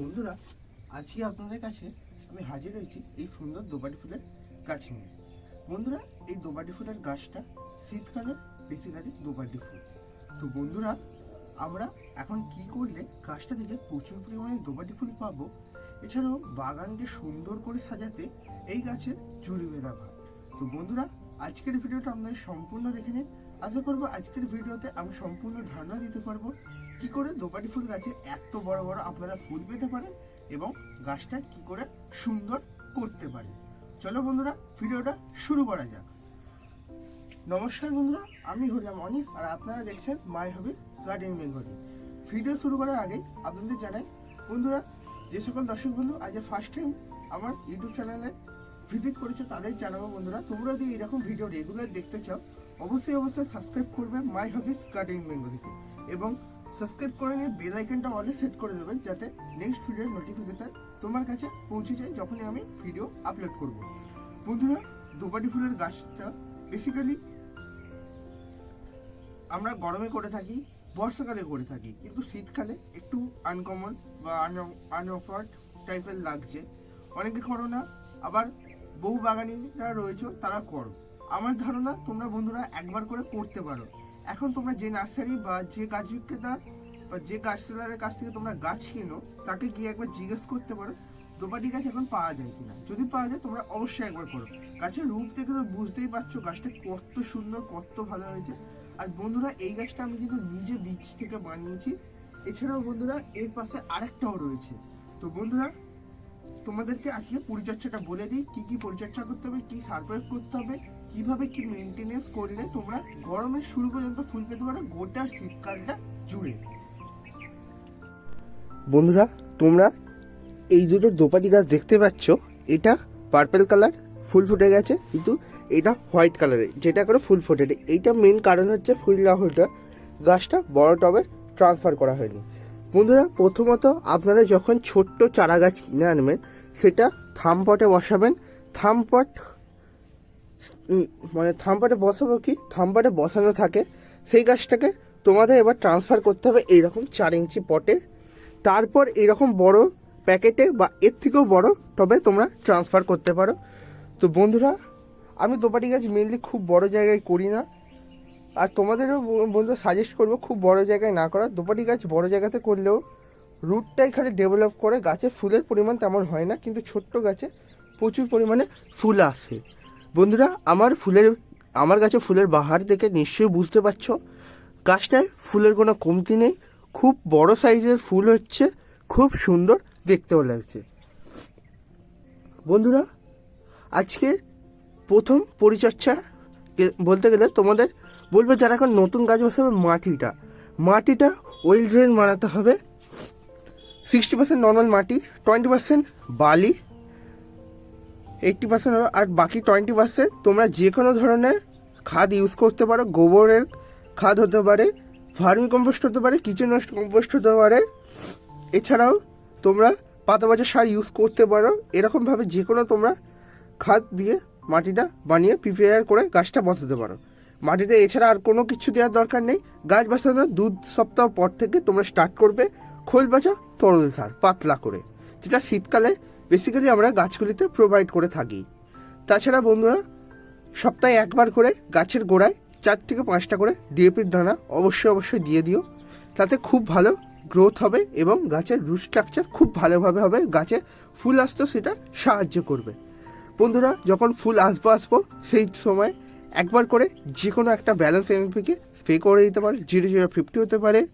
বন্ধুরা, আজকে আপনাদের কাছে আমি হাজির হয়েছি এই সুন্দর দোপাটি ফুলের গাছ নিয়ে। বন্ধুরা, এই দোপাটি ফুলের গাছটা শীতকালে বেসিক্যালি দোপাটি ফুল। তো বন্ধুরা, আমরা এখন কি করলে গাছটা থেকে প্রচুর পরিমাণে দোপাটি ফুল পাবো? এছাড়াও বাগানকে সুন্দর করে সাজাতে এই গাছের জুড়ি বেঁধা ভাত তো বন্ধুরা, আজকের ভিডিওটা আপনাদের সম্পূর্ণ দেখে নিন। আশা করব আজকের ভিডিওতে আমি সম্পূর্ণ ধারণা দিতে পারব কি করে দোপাটি ফুল গাছে এত বড় বড় আপনারা ফুল পেতে পারেন এবং গাছটা কি করে সুন্দর করতে পারেন? চলো বন্ধুরা, ভিডিওটা শুরু করা যাক। নমস্কার বন্ধুরা, আমি হলাম অনিস আর আপনারা দেখছেন my hobby garden Bengali. Video শুরু করার আগে আপনাদের জানাই, বন্ধুরা, যে সকল দর্শক বন্ধু আজ ফার্স্ট টাইম আমার ইউটিউব চ্যানেলে ভিজিট করেছ, তাদের জানাব বন্ধুরা, তোমরা যদি এরকম ভিডিও রেগুলার দেখতে চাও, অবশ্যই অবশ্যই সাবস্ক্রাইব করবে মাই হবিস গার্ডেন বেঙ্গলিকে এবং সাবস্ক্রাইব করে নিয়ে বেল আইকনটা অলে সেট করে দেবেন যাতে নেক্সট ভিডিওর নোটিফিকেশন তোমার কাছে পৌঁছে যায় যখনই আমি ভিডিও আপলোড করব। বন্ধুরা, দুপাটি ফুলের গাছটা বেসিক্যালি আমরা গরমে করে থাকি, বর্ষাকালে করে থাকি, কিন্তু শীতকালে একটু আনকমন বা আনঅফার্ড টাইপের লাগছে। অনেকে করো না, আবার বহু বাগানিরা রয়েছে, তারা করো। আমার ধারণা তোমরা বন্ধুরা একবার করে করতে পারো। এখন তোমরা যে নার্সারি বা যে গাছ বিক্রেতা বা যে গাছ সেলারের কাছ থেকে তোমরা গাছ কিনো, তাকে গিয়ে একবার জিজ্ঞেস করতে পারো দোপাটি গাছ এখন পাওয়া যায় কিনা? যদি পাওয়া যায়, তোমরা অবশ্যই একবার করো। গাছের রূপ দেখে তো বুঝতেই পারছ গাছটা কত সুন্দর, কত ভালো হয়েছে। আর বন্ধুরা, এই গাছটা আমি কিন্তু নিজে বীজ থেকে বানিয়েছি। এছাড়াও বন্ধুরা, এর পাশে আরেকটাও রয়েছে। তো বন্ধুরা, তোমাদেরকে আজকে পরিচর্যাটা বলে দিই। কি কি পরিচর্যা করতে হবে, কি সার প্রয়োগ করতে হবে, কীভাবে কি মেনটেনেন্স করলে তোমরা গরমের শুরু পর্যন্ত ফুল পেতে পারো গোটা শীতকালটা জুড়ে। বন্ধুরা, তোমরা এই দুটো দোপাটি গাছ দেখতে পাচ্ছ। এটা পার্পেল কালার ফুল ফুটে গেছে, কিন্তু এটা হোয়াইট কালারের যেটা করে ফুল ফোটে এইটা মেন কারণ হচ্ছে ফুল না গাছটা বড় টবে ট্রান্সফার করা হয়নি। বন্ধুরা, প্রথমত আপনারা যখন ছোট্ট চারা গাছ কিনে আনবেন, সেটা থামপটে বসাবেন। থামপট মানে থামপটে বসাবো কি? থামপটে বসানো থাকে। সেই গাছটাকে তোমাদের এবার ট্রান্সফার করতে হবে এইরকম চার ইঞ্চি পটে তারপর এরকম বড় প্যাকেটে বা এর থেকেও বড় তবে তোমরা ট্রান্সফার করতে পারো। তো বন্ধুরা, আমি দোপাটি গাছ মেনলি খুব বড় জায়গায় করি না। আর তোমাদেরও বন্ধু সাজেস্ট করব খুব বড় জায়গায় না করা। দোপাটি গাছ বড় জায়গাতে করলেও রুটটাই খালি ডেভেলপ করে গাছে ফুলের পরিমাণ তেমন হয় না, কিন্তু ছোট্ট গাছে প্রচুর পরিমাণে ফুল আসে। বন্ধুরা, আমার ফুলের, আমার গাছে ফুলের বাহার দেখে নিশ্চয়ই বুঝতে পারছ। গাছটার ফুলের কোনো কমতি নেই। খুব বড় সাইজের ফুল হচ্ছে, খুব সুন্দর দেখতেও লাগছে। বন্ধুরা আজকে প্রথম পরিচর্যা গে- বলতে গেলে তোমাদের বলব যারা এখন নতুন গাছ বসাবে, মাটিটা। মাটিটা ওয়েল ড্রেন বানাতে হবে। সিক্সটি পার্সেন্ট নর্মাল মাটি টোয়েন্টি পার্সেন্ট বালি এইটটি পার্সেন্ট আর বাকি টোয়েন্টি পার্সেন্ট তোমরা যে কোনো ধরনের খাদ ইউজ করতে পারো। গোবরের খাদ হতে পারে ফার্মি কম্পোস্ট হতে পারে, কিচেন ওয়েস্ট কম্পোস্ট হতে পারে। এছাড়াও তোমরা পাতা পচা সার ইউজ করতে পারো। এরকমভাবে যে কোনো তোমরা খাদ দিয়ে মাটিটা বানিয়ে প্রিপেয়ার করে গাছটা বসাতে পারো। মাটিতে এছাড়া আর কোনো কিছু দেওয়ার দরকার নেই। গাছ বসানোর দু সপ্তাহ পর থেকে তোমরা স্টার্ট করবে খোল বাঁচা, তরল সার, পাতলা করে, যেটা শীতকালে বেসিক্যালি আমরা গাছগুলিতে প্রোভাইড করে থাকি। তাছাড়া বন্ধুরা, সপ্তাহে একবার করে গাছের গোড়ায় চার থেকে পাঁচটা করে ডিএপির দানা অবশ্যই অবশ্যই দিয়ে দিও। তাতে খুব ভালো গ্রোথ হবে এবং গাছের রুট স্ট্রাকচার খুব ভালোভাবে হবে। গাছে ফুল আসতেও সেটা সাহায্য করবে। বন্ধুরা, যখন ফুল আসব আসব, সেই সময় একবার করে যে কোনো একটা ব্যালেন্স এমপিকে স্প্রে করে দিতে পারে। জিরো জিরো ফিফটি হতে পারে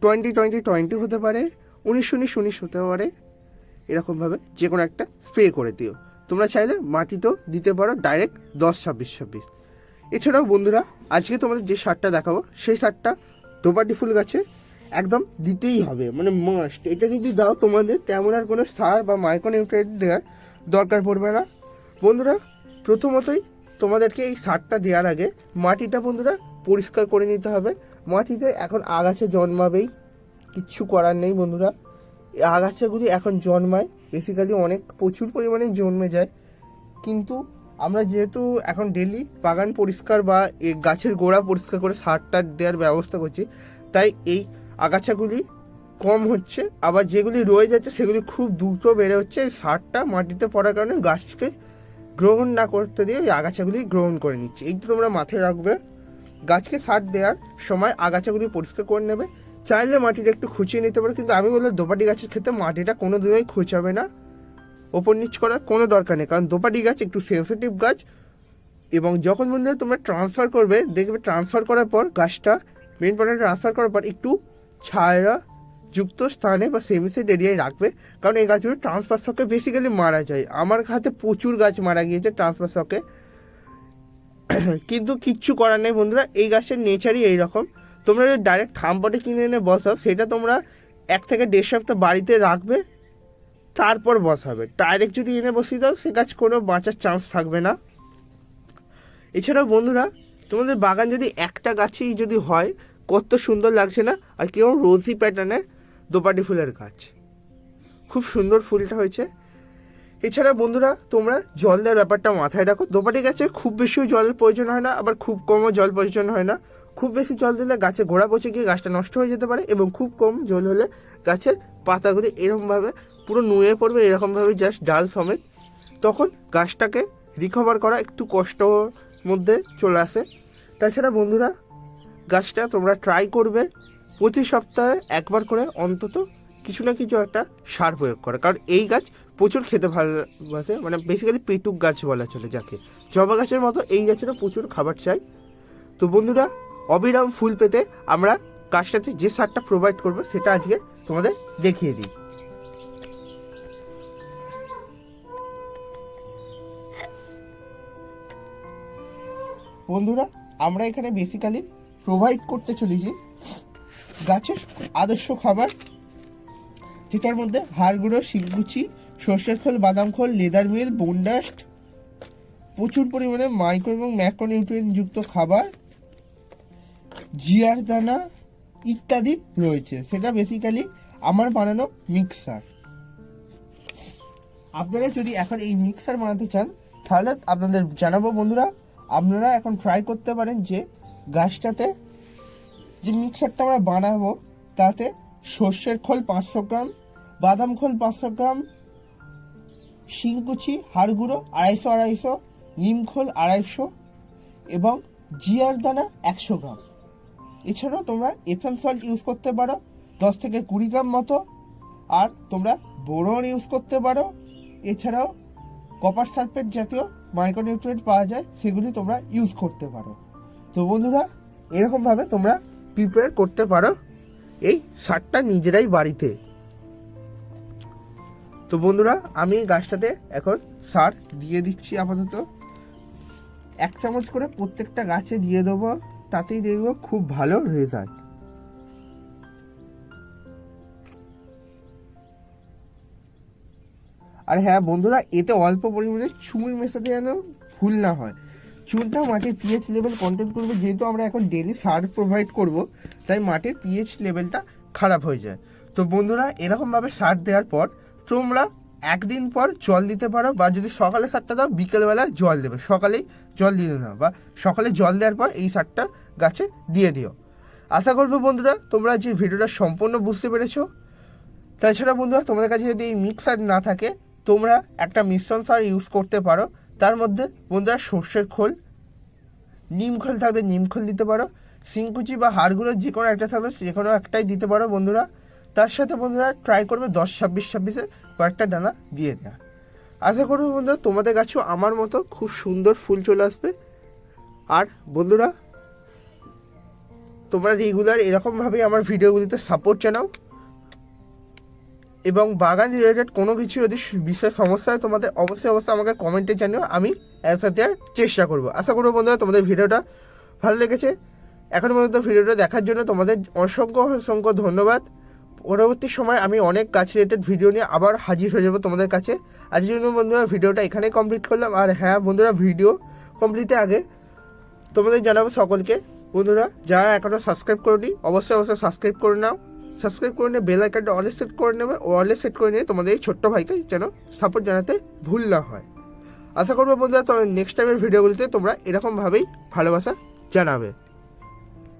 টোয়েন্টি টোয়েন্টি টোয়েন্টি হতে পারে, উনিশ উনিশ উনিশ হতে পারে। এরকমভাবে যে কোনো একটা স্প্রে করে দিও। তোমরা চাইলে মাটিতেও দিতে পারো ডাইরেক্ট দশ ছাব্বিশ ছাব্বিশ। এছাড়াও বন্ধুরা, আজকে তোমাদের যে সারটা দেখাবো, সেই সারটা দোপাটি ফুল গাছে একদম দিতেই হবে মানে মাস্ট এটা যদি দাও তোমাদের, তেমন আর কোনো সার বা মাইক্রোনিউট্রিয়েন্ট দেওয়ার দরকার পড়বে না। বন্ধুরা, প্রথমতই তোমাদেরকে এই সারটা দেওয়ার আগে মাটিটা বন্ধুরা পরিষ্কার করে নিতে হবে। মাটিতে এখন আগাছা জন্মাবেই, কিচ্ছু করার নেই বন্ধুরা। আগাছাগুলি এখন জন্মায় বেসিক্যালি অনেক প্রচুর পরিমাণে জন্মে যায়। কিন্তু আমরা যেহেতু এখন ডেলি বাগান পরিষ্কার বা এই গাছের গোড়া পরিষ্কার করে সার টার দেওয়ার ব্যবস্থা করছি, তাই এই আগাছাগুলি কম হচ্ছে। আবার যেগুলি রয়ে যাচ্ছে সেগুলি খুব দ্রুত বেড়ে হচ্ছে। এই সারটা মাটিতে পড়ার কারণে গাছকে গ্রহণ না করতে দিয়ে ওই আগাছাগুলি গ্রহণ করে নিচ্ছে। এইটা তোমরা মাথায় রাখবে, গাছকে সার দেওয়ার সময় আগাছাগুলি পরিষ্কার করে নেবে। চাইলে মাটিটা একটু খুঁচিয়ে নিতে পারো, কিন্তু আমি বললাম দোপাটি গাছের ক্ষেত্রে মাটিটা কোনো দিনই খুঁচাবে না। ওপর নিচ করার কোনো দরকার নেই, কারণ দোপাটি গাছ একটু সেন্সিটিভ গাছ এবং যখন বন্ধুরা তোমরা ট্রান্সফার করবে, দেখবে ট্রান্সফার করার পর গাছটা মেন পয়েন্টে ট্রান্সফার করার পর একটু ছায়া যুক্ত স্থানে বা সেমিসেড এরিয়ায় রাখবে, কারণ এই গাছগুলো ট্রান্সফার শকে বেসিক্যালি মারা যায়। আমার হাতে প্রচুর গাছ মারা গিয়েছে ট্রান্সফার শকে কিন্তু কিচ্ছু করার নেই বন্ধুরা, এই গাছের নেচারই এইরকম। তোমরা যদি ডাইরেক্ট থামপটে কিনে এনে বসাও, সেটা তোমরা এক থেকে দেড় সপ্তাহ বাড়িতে রাখবে তারপর বসাবে ডাইরেক্ট যদি এনে বসিয়ে দাও, সে গাছ কোনো বাঁচার চান্স থাকবে না। এছাড়াও বন্ধুরা, তোমাদের বাগান যদি একটা গাছেই যদি হয়, কত সুন্দর লাগছে না? আর কেউ রোজি প্যাটার্নের দোপাটি ফুলের গাছ। খুব সুন্দর ফুলটা হয়েছে। এছাড়া বন্ধুরা, তোমরা জল দেওয়ার ব্যাপারটা মাথায় রাখো। দোপাটি গাছে খুব বেশিও জলের প্রয়োজন হয় না, আবার খুব কমও জল প্রয়োজন হয় না। খুব বেশি জল দিলে গাছে গোড়া পচে গিয়ে গাছটা নষ্ট হয়ে যেতে পারে এবং খুব কম জল হলে গাছের পাতাগুলি এরকমভাবে পুরো নুয়ে পড়বে এরকমভাবে জাস্ট ডাল সমেত। তখন গাছটাকে রিকভার করা একটু কষ্ট মধ্যে চলে আসে। তাছাড়া বন্ধুরা, গাছটা তোমরা ট্রাই করবে। প্রতি সপ্তাহে একবার করে অন্তত কিছু না কিছু একটা সার প্রয়োগ করে। কারণ এই গাছ প্রচুর খেতে ভালোবাসে। মানে বেসিক্যালি পেটুক গাছ বলা চলে যাকে। জবা গাছের মতো এই গাছেরও প্রচুর খাবার চাই। তো বন্ধুরা, অবিরাম ফুল পেতে আমরা গাছটাতে যে সারটা প্রোভাইড করব সেটা আজকে তোমাদের দেখিয়ে দিই। বন্ধুরা, আমরা এখানে বেসিক্যালি প্রোভাইড করতে চলেছি গাছের আদর্শ খাবার, যেটার মধ্যে হাড় গুঁড়ো সর্ষের খোল, বাদাম খোল লেদার মিল বোনডাস্ট প্রচুর পরিমাণে মাইক্রো এবং ম্যাক্রোনিউট্রিয়েন্ট যুক্ত খাবার, জিয়ার দানা ইত্যাদি রয়েছে। সেটা বেসিক্যালি আমার বানানো মিক্সার আপনারা যদি এখন এই মিক্সার বানাতে চান, তাহলে আপনাদের জানাব বন্ধুরা আপনারা এখন ট্রাই করতে পারেন যে গাছটাতে যে মিক্সারটা আমরা বানাবো, তাতে সর্ষের খোল পাঁচশো গ্রাম, বাদাম খোল পাঁচশো গ্রাম, শিংকুচি হাড় গুঁড়ো আড়াইশো আড়াইশো, নিম খোল আড়াইশো এবং জিয়ার দানা একশো গ্রাম। এছাড়াও তোমরা এফএম সল্ট ইউজ করতে পারো, দশ থেকে কুড়ি গ্রাম মতো, আর তোমরা বোরন ইউজ করতে পারো। এছাড়াও কপার সালফেট জাতীয় মাইক্রোনিউট্রিয়েন্ট পাওয়া যায়, সেগুলি তোমরা ইউজ করতে পারো। তো বন্ধুরা, এরকমভাবে তোমরা প্রিপেয়ার করতে পারো এই সারটা নিজেরাই বাড়িতে। তো বন্ধুরা, আমি এই গাছটাতে এখন সার দিয়ে দিচ্ছি আপাতত। এক চামচ করে প্রত্যেকটা গাছে দিয়ে দেবো, তাতেই দেখব খুব ভালো রেজাল্ট আর হ্যাঁ বন্ধুরা, এতে অল্প পরিমাণে চুন মেশাতে যেন ভুল না হয়। চুনটা মাটির পিএইচ লেভেল কন্ট্রোল করবে, যেহেতু আমরা এখন ডেলি সার প্রোভাইড করব, তাই মাটির পিএইচ লেভেলটা খারাপ হয়ে যায়। তো বন্ধুরা, এরকমভাবে সার দেওয়ার পর তোমরা একদিন পর জল দিতে পারো, বা যদি সকালে সারটা দাও, বিকেলবেলা জল দেবে। সকালেই জল দিয়ে না বা সকালে জল দেওয়ার পর এই সারটা গাছে দিয়ে দিও। আশা করব বন্ধুরা, তোমরা যে ভিডিওটা সম্পূর্ণ বুঝতে পেরেছ। তাছাড়া বন্ধুরা, তোমাদের কাছে যদি এই মিক্সার না থাকে তোমরা একটা মিশ্রণ সার ইউজ করতে পারো। তার মধ্যে বন্ধুরা সর্ষের খোল, নিম খোল থাকলে নিম খোল দিতে পারো সিংকুচি বা হাড়গুলো যে কোনো একটা থাকলে যে কোনো একটাই দিতে পারো বন্ধুরা। তার সাথে বন্ধুরা ট্রাই করবে দশ, ছাব্বিশ, ছাব্বিশের কয়েকটা দানা দিয়ে দেওয়া আশা করব বন্ধুরা তোমাদের কাছেও আমার মতো খুব সুন্দর ফুল চলে আসবে। আর বন্ধুরা, তোমরা রেগুলার এরকমভাবেই আমার ভিডিওগুলিতে সাপোর্ট জানাও। এবং বাগান রিলেটেড কোনো কিছু যদি বিশেষ সমস্যা হয়, তোমাদের অবশ্যই অবশ্যই আমাকে কমেন্টে জানিও, আমি অ্যান্সার দেওয়ার চেষ্টা করব। আশা করব বন্ধুরা, তোমাদের ভিডিওটা ভালো লেগেছে। এখন পর্যন্ত ভিডিওটা দেখার জন্য তোমাদের অসংখ্য অসংখ্য ধন্যবাদ। পরবর্তী সময় আমি অনেক গাছ রিলেটেড ভিডিও নিয়ে আবার হাজির হয়ে যাব তোমাদের কাছে। আজকের জন্য বন্ধুরা, ভিডিওটা এখানেই কমপ্লিট করলাম। আর হ্যাঁ বন্ধুরা ভিডিও কমপ্লিটের আগে তোমাদের জানাব সকলকে। বন্ধুরা, যারা এখনও সাবস্ক্রাইব করনি, অবশ্যই অবশ্যই সাবস্ক্রাইব করে নাও। সাবস্ক্রাইব করে নিয়ে বেল আইকনটা অলে সেট করে নেবে অলে সেট করে নিয়ে তোমাদের এই ছোট্ট ভাইকে যেন সাপোর্ট জানাতে ভুল না হয়। আশা করব বন্ধুরা তোমার নেক্সট টাইমের ভিডিওগুলিতে তোমরা এরকমভাবেই ভালোবাসা জানাবে।